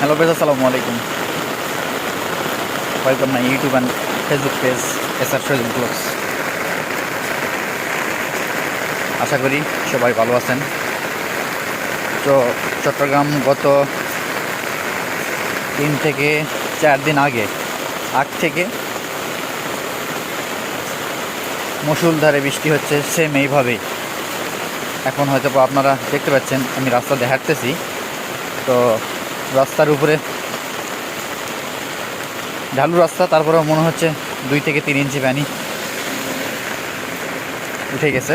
Hello বেজ আসসালামু আলাইকুম welcome my YouTube and Facebook page S R Facebook blogs আশা করি সবাই ভালো আছেন। তো চট্টগ্রাম গত তিন থেকে চার দিন আগে, আগ থেকে মুসুলধারে বৃষ্টি হচ্ছে সেম এইভাবেই। এখন হয়তো আপনারা দেখতে পাচ্ছেন, আমি রাস্তা হাঁটতেছি। তো রাস্তার উপরে। ঢালু রাস্তা, তারপরেও মনে হচ্ছে দুই থেকে তিন ইঞ্চি পানি উঠে গেছে।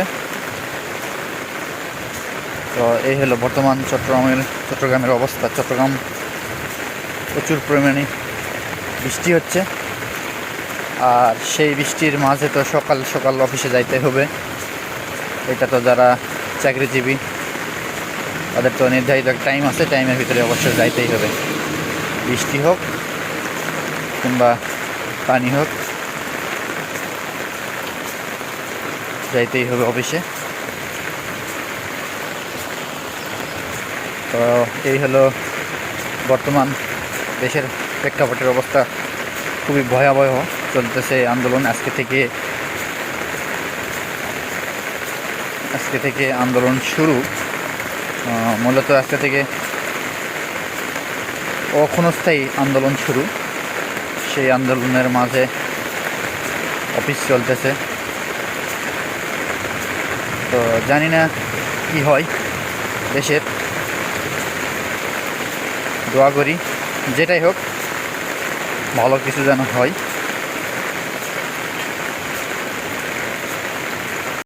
তো এই হলো বর্তমান চট্টগ্রামের চট্টগ্রামের অবস্থা। চট্টগ্রাম প্রচুর পরিমাণে বৃষ্টি হচ্ছে। আর সেই বৃষ্টির মাঝে তো সকাল সকাল অফিসে যাইতে হবে। এটা তো যারা চাকরিজীবী তাদের তো নির্ধারিত টাইম আছে টাইমের ভিতরে অবশ্যই যাইতেই হবে। বৃষ্টি হোক কিংবা পানি হোক, যাইতেই হবে অফিসে। তো এই হলো বর্তমান দেশের প্রেক্ষাপটের অবস্থা। খুবই ভয়াবহ চলতেছে আন্দোলন আজকে থেকে। আজকে থেকে আন্দোলন শুরু। মূলত আজকে থেকে অক্ষণস্থায়ী আন্দোলন শুরু। সেই আন্দোলনের মাঝে অফিস চলতেছে। তো জানি না কি হয় দেশের। দোয়া করি, যেটাই হোক, ভালো কিছু যেন হয়।